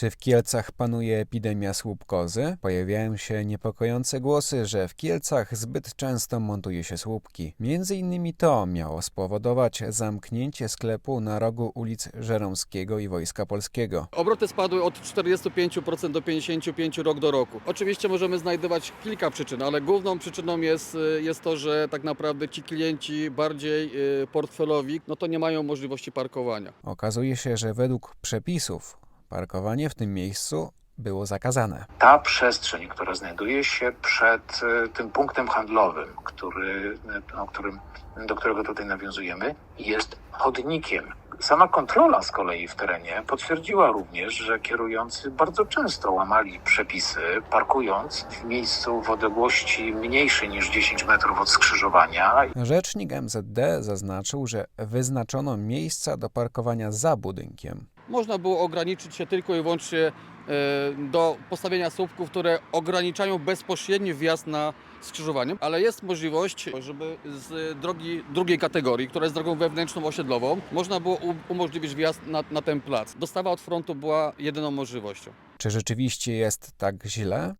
Czy w Kielcach panuje epidemia słupkozy? Pojawiają się niepokojące głosy, że w Kielcach zbyt często montuje się słupki. Między innymi to miało spowodować zamknięcie sklepu na rogu ulic Żeromskiego i Wojska Polskiego. Obroty spadły od 45% do 55% rok do roku. Oczywiście możemy znajdować kilka przyczyn, ale główną przyczyną jest, y, jest to, że tak naprawdę ci klienci bardziej y, portfelowi, no to nie mają możliwości parkowania. Okazuje się, że według przepisów parkowanie w tym miejscu było zakazane. Ta przestrzeń, która znajduje się przed e, tym punktem handlowym, który, e, o którym, do którego tutaj nawiązujemy, jest chodnikiem. Sama kontrola z kolei w terenie potwierdziła również, że kierujący bardzo często łamali przepisy, parkując w miejscu w odległości mniejszej niż 10 metrów od skrzyżowania. Rzecznik MZD zaznaczył, że wyznaczono miejsca do parkowania za budynkiem. Można było ograniczyć się tylko i wyłącznie e, do postawienia słupków, które ograniczają bezpośredni wjazd na skrzyżowanie, ale jest możliwość, żeby z drogi drugiej kategorii, która jest drogą wewnętrzną osiedlową, można było umożliwić wjazd na, na ten plac. Dostawa od frontu była jedyną możliwością. Czy rzeczywiście jest tak źle?